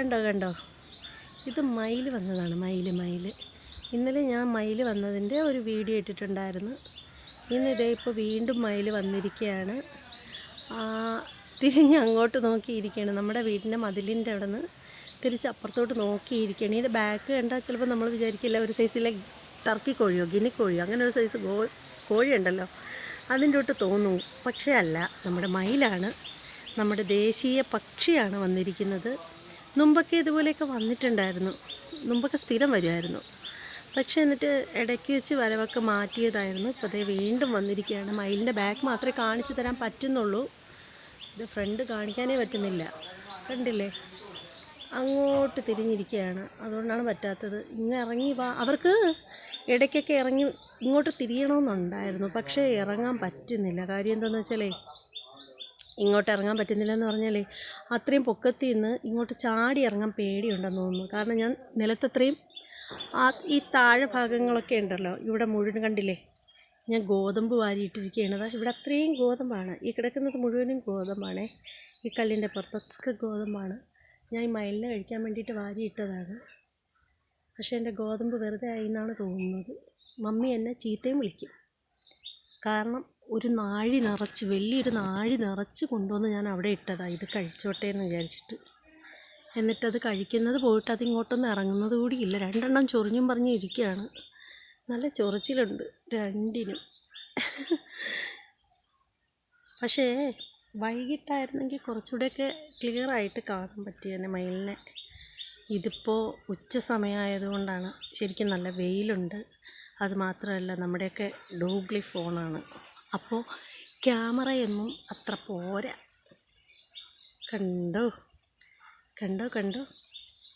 കണ്ടോ കണ്ടോ? ഇത് മയിൽ വന്നതാണ് മയിൽ മയിൽ. ഇന്നലെ ഞാൻ മയിൽ വന്നതിന്റെ ഒരു വീഡിയോ ഇട്ടിട്ടുണ്ടായിരുന്നു. ഇന്നിതേ ഇപ്പോൾ വീണ്ടും മയിൽ വന്നിരിക്കുകയാണ്. തിരിഞ്ഞ് അങ്ങോട്ട് നോക്കിയിരിക്കുകയാണ്. നമ്മുടെ വീടിന്റെ മതിലിന്റെ അവിടെ നിന്ന് തിരിച്ച് അപ്പുറത്തോട്ട് നോക്കിയിരിക്കുകയാണ്. ഇതിന്റെ ബാക്ക് കണ്ടാൽ ചിലപ്പോൾ നമ്മൾ വിചാരിക്കില്ല ഒരു സൈസിലെ ടർക്കി കോഴിയോ ഗിനി കോഴിയോ അങ്ങനെ ഒരു സൈസ് ഗോ കോഴിയുണ്ടല്ലോ അതിന്റെ തൊട്ട് തോന്നും. പക്ഷേ അല്ല നമ്മുടെ മയിലാണ് നമ്മുടെ ദേശീയ പക്ഷിയാണ് വന്നിരിക്കുന്നത്. മുമ്പൊക്കെ ഇതുപോലെയൊക്കെ വന്നിട്ടുണ്ടായിരുന്നു. മുമ്പൊക്കെ സ്ഥിരം വരുമായിരുന്നു. പക്ഷേ എന്നിട്ട് ഇടയ്ക്ക് വെച്ച് വരവൊക്കെ മാറ്റിയതായിരുന്നു. ഇപ്പോൾ അതേ വീണ്ടും വന്നിരിക്കുകയാണ്. മയിലിന്റെ ബാക്ക് മാത്രമേ കാണിച്ചു തരാൻ പറ്റുന്നുള്ളൂ. ഇത് ഫ്രണ്ട് കാണിക്കാനേ പറ്റുന്നില്ല. കണ്ടില്ലേ? അങ്ങോട്ട് തിരിഞ്ഞിരിക്കുകയാണ്. അതുകൊണ്ടാണ് പറ്റാത്തത്. ഇങ്ങ് ഇറങ്ങി വാ. അവർക്ക് ഇടയ്ക്കൊക്കെ ഇറങ്ങി ഇങ്ങോട്ട് തിരിയണമെന്നുണ്ടായിരുന്നു. പക്ഷേ ഇറങ്ങാൻ പറ്റുന്നില്ല. കാര്യം എന്താണെന്ന് വെച്ചാലേ ഇങ്ങോട്ട് ഇറങ്ങാൻ പറ്റുന്നില്ല എന്ന് പറഞ്ഞാലേ അത്രയും പൊക്കത്തിൽ നിന്ന് ഇങ്ങോട്ട് ചാടി ഇറങ്ങാൻ പേടിയുണ്ടെന്ന് തോന്നുന്നു. കാരണം ഞാൻ നിലത്തത്രയും ആ ഈ താഴെ ഭാഗങ്ങളൊക്കെ ഉണ്ടല്ലോ ഇവിടെ മുഴുവൻ കണ്ടില്ലേ? ഞാൻ ഗോതമ്പ് വാരിയിട്ടിരിക്കുകയാണ്. ഇവിടെ അത്രയും ഗോതമ്പാണ്. ഈ കിടക്കുന്നത് മുഴുവനും ഗോതമ്പാണേ. ഈ കല്ലിന്റെ പുറത്തൊക്കെ ഗോതമ്പാണ്. ഞാൻ ഈ മയിലിനെ കഴിക്കാൻ വേണ്ടിയിട്ട് വാരിയിട്ടതാണ്. പക്ഷേ എന്റെ ഗോതമ്പ് വെറുതെ ആയി എന്നാണ് തോന്നുന്നത്. മമ്മി എന്നെ ചീത്തയും വിളിക്കും. കാരണം ഒരു നാഴി നിറച്ച് വലിയൊരു നാഴി നിറച്ച് കൊണ്ടുവന്ന് ഞാൻ അവിടെ ഇട്ടതാണ് ഇത് കഴിച്ചോട്ടെ എന്ന് വിചാരിച്ചിട്ട്. എന്നിട്ടത് കഴിക്കുന്നത് പോയിട്ട് അത് ഇങ്ങോട്ടൊന്നും ഇറങ്ങുന്നത് കൂടിയില്ല രണ്ടെണ്ണം ചൊറിഞ്ഞും പറഞ്ഞ് ഇരിക്കുകയാണ്. നല്ല ചൊറിച്ചിലുണ്ട് രണ്ടിനും. പക്ഷേ വൈകിട്ടായിരുന്നെങ്കിൽ കുറച്ചുകൂടെയൊക്കെ ക്ലിയർ ആയിട്ട് കാണാൻ പറ്റിയേനെ മയിലിനെ. ഇതിപ്പോൾ ഉച്ച സമയമായതുകൊണ്ടാണ് ശരിക്കും നല്ല വെയിലുണ്ട്. അതുമാത്രമല്ല നമ്മുടെയൊക്കെ ഡൂഗ്ലി ഫോണാണ്. അപ്പോൾ ക്യാമറയൊന്നും അത്ര പോരാ. കണ്ടോ? കണ്ടോ കണ്ടോ?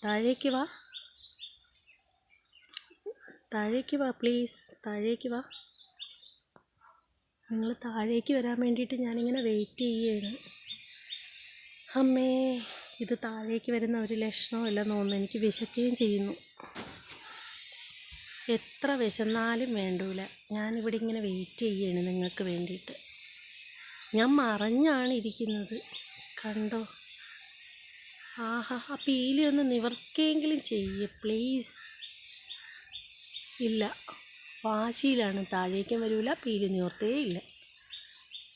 താഴേക്ക് വാ. താഴേക്ക് വാ പ്ലീസ്. താഴേക്ക് വാ. നിങ്ങൾ താഴേക്ക് വരാൻ വേണ്ടിയിട്ട് ഞാനിങ്ങനെ വെയിറ്റ് ചെയ്യുകയാണ്. അമ്മേ ഇത് താഴേക്ക് വരുന്ന ഒരു ലക്ഷണമല്ലെന്ന് തോന്നുന്നു. എനിക്ക് വിശക്കുകയും ചെയ്യുന്നു. എത്ര വിശന്നാലും വേണ്ടൂല. ഞാനിവിടെ ഇങ്ങനെ വെയിറ്റ് ചെയ്യാണ് നിങ്ങൾക്ക് വേണ്ടിയിട്ട്. ഞാൻ മറഞ്ഞാണ് ഇരിക്കുന്നത്. കണ്ടോ? ആഹാ ആ പീലി ഒന്ന് നിവർക്കെങ്കിലും ചെയ്യേ പ്ലീസ് ഇല്ല വാശിയിലാണ്. താഴേക്കും വരൂല പീലി നിവർത്തേ ഇല്ല.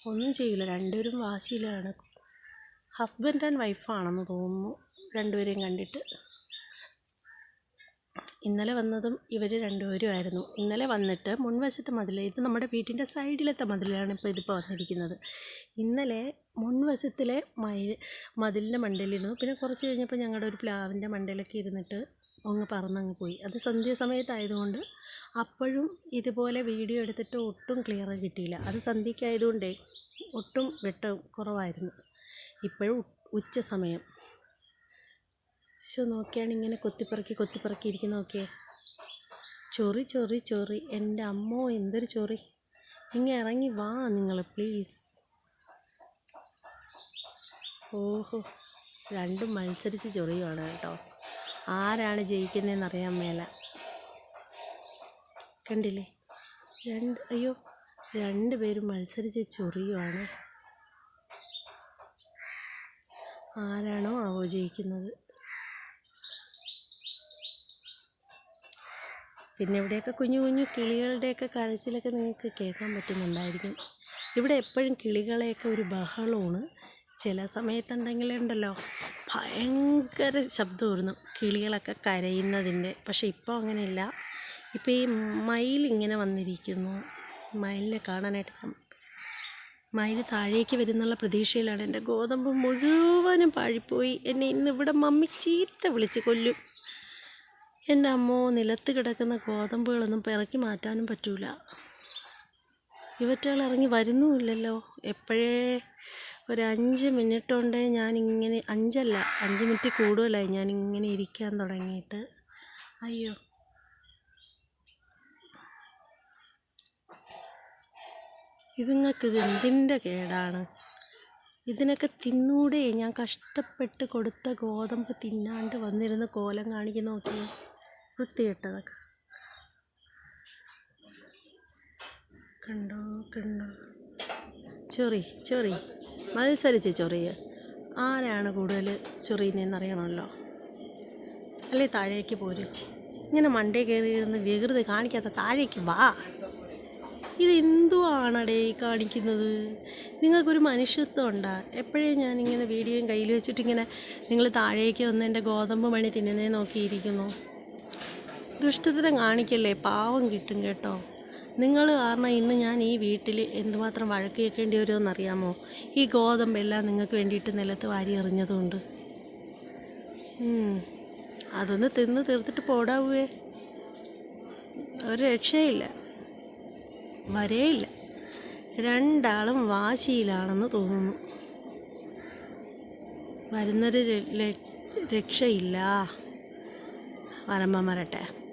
ഒന്നും ചെയ്യില്ല രണ്ടുപേരും വാശിയിലാണ്. ഹസ്ബൻഡ് ആൻഡ് വൈഫാണെന്ന് തോന്നുന്നു രണ്ടുപേരെയും കണ്ടിട്ട്. ഇന്നലെ വന്നതും ഇവർ രണ്ടുപേരും ആയിരുന്നു. ഇന്നലെ വന്നിട്ട് മുൻവശത്തെ മതിൽ ഇത് നമ്മുടെ വീട്ടിന്റെ സൈഡിലത്തെ മതിലാണ് ഇപ്പോൾ ഇതിപ്പോൾ വന്നിരിക്കുന്നത്. ഇന്നലെ മുൻവശത്തിലെ മയിൽ മതിലിന്റെ മണ്ടയിലിരുന്നു പിന്നെ കുറച്ച് കഴിഞ്ഞപ്പോൾ ഞങ്ങളുടെ ഒരു പ്ലാവിന്റെ മണ്ടയിലൊക്കെ ഇരുന്നിട്ട് അങ്ങ് പറന്നങ്ങ് പോയി. അത് സന്ധ്യാസമയത്തായതുകൊണ്ട് അപ്പോഴും ഇതുപോലെ വീഡിയോ എടുത്തിട്ട് ഒട്ടും ക്ലിയർ കിട്ടിയില്ല. അത് സന്ധ്യയ്ക്കായതുകൊണ്ടേ ഒട്ടും വെട്ടം കുറവായിരുന്നു. ഇപ്പോഴും ഉച്ച സമയം. ശോ നോക്കിയാണ് ഇങ്ങനെ കൊത്തിപ്പറക്കി കൊത്തിപ്പറക്കി ഇരിക്കുന്ന നോക്കിയേ. ചൊറി ചൊറി ചൊറി. എന്റെ അമ്മോ എന്തൊരു ചൊറി. ഇങ്ങ ഇറങ്ങി വാ നിങ്ങൾ പ്ലീസ് ഓഹോ. രണ്ടും മത്സരിച്ച് ചൊറിയുവാണ് കേട്ടോ. ആരാണ് ജയിക്കുന്നതെന്ന് അറിയാൻ മേല. കണ്ടില്ലേ? രണ്ട് അയ്യോ. രണ്ട് പേരും മത്സരിച്ച് ചൊറിയുവാണ്. ആരാണോ ആവോ ജയിക്കുന്നത്? പിന്നെ ഇവിടെയൊക്കെ കുഞ്ഞു കുഞ്ഞു കിളികളുടെയൊക്കെ കരച്ചിലൊക്കെ നിങ്ങൾക്ക് കേൾക്കാൻ പറ്റുന്നുണ്ടായിരിക്കും. ഇവിടെ എപ്പോഴും കിളികളെയൊക്കെ ഒരു ബഹളമാണ്. ചില സമയത്തുണ്ടെങ്കിൽ ഉണ്ടല്ലോ ഭയങ്കര ശബ്ദമായിരുന്നു കിളികളൊക്കെ കരയുന്നതിന്റെ. പക്ഷെ ഇപ്പോൾ അങ്ങനെയില്ല. ഇപ്പോൾ ഈ മയിൽ ഇങ്ങനെ വന്നിരിക്കുന്നു. മയിലിനെ കാണാനായിട്ട് മയിൽ താഴേക്ക് വരുന്നുള്ള പ്രതീക്ഷയിലാണ്. എന്റെ ഗോതമ്പ് മുഴുവനും പാഴിപ്പോയി. എന്നെ ഇന്ന് ഇവിടെ മമ്മി ചീത്ത വിളിച്ച് കൊല്ലും. എന്റെ അമ്മോ നിലത്ത് കിടക്കുന്ന ഗോതമ്പുകളൊന്നും പിറക്കി മാറ്റാനും പറ്റൂല. ഇവറ്റകൾ ഇറങ്ങി വരുന്നുമില്ലല്ലോ. എപ്പോഴേ ഒരു അഞ്ച് മിനിറ്റ് കൊണ്ടേ ഞാനിങ്ങനെ അഞ്ചല്ല അഞ്ച് മിനിറ്റ് കൂടുതലായി ഞാനിങ്ങനെ ഇരിക്കാൻ തുടങ്ങിയിട്ട്. അയ്യോ. ഇതുങ്ങൾക്ക് ഇത് എന്തിന്റെ കേടാണ്? ഇതിനൊക്കെ തിന്നൂടെ? ഞാൻ കഷ്ടപ്പെട്ട് കൊടുത്ത ഗോതമ്പ് തിന്നാണ്ട് വന്നിരുന്ന് കോലം കാണിക്കുന്ന നോക്കിയേ വൃത്തികെട്ടതൊക്കെ. കണ്ടോ കണ്ടോ. ചൊറി ചൊറി. മത്സരിച്ച് ചൊറിയ് ആരാണ് കൂടുതൽ ചൊറിയുന്നതെന്ന് അറിയണമല്ലോ അല്ലേ താഴേക്ക് പോരും. ഇങ്ങനെ മണ്ടേ കയറി ഇരുന്ന് വികൃതി കാണിക്കാത്ത താഴേക്ക് വാ. ഇത് എന്തുവാണടേ കാണിക്കുന്നത്? നിങ്ങൾക്കൊരു മനുഷ്യത്വം ഉണ്ടാ? എപ്പോഴേ ഞാനിങ്ങനെ വീഡിയോയും കയ്യിൽ വെച്ചിട്ടിങ്ങനെ നിങ്ങൾ താഴേക്ക് വന്ന് എന്റെ ഗോതമ്പ് മണി തിന്നുന്നേ നോക്കിയിരിക്കുന്നു. ദുഷ്ടതരം കാണിക്കല്ലേ? പാവം കിട്ടും കേട്ടോ. നിങ്ങൾ കാരണം ഇന്ന് ഞാൻ ഈ വീട്ടിൽ എന്തുമാത്രം വഴക്ക് കേൾക്കേണ്ടി വരുമെന്നറിയാമോ? ഈ ഗോതമ്പെല്ലാം നിങ്ങൾക്ക് വേണ്ടിയിട്ട് നിലത്ത് വാരി എറിഞ്ഞതുകൊണ്ട്. അതൊന്ന് തിന്ന് തീർത്തിട്ട് പോടാവുവേ. ഒരു രക്ഷയില്ല. വരേയില്ല. രണ്ടാളും വാശിയിലാണെന്ന് തോന്നുന്നു. വരുന്നൊരു രക്ഷയില്ല. വരമ്പം വരട്ടെ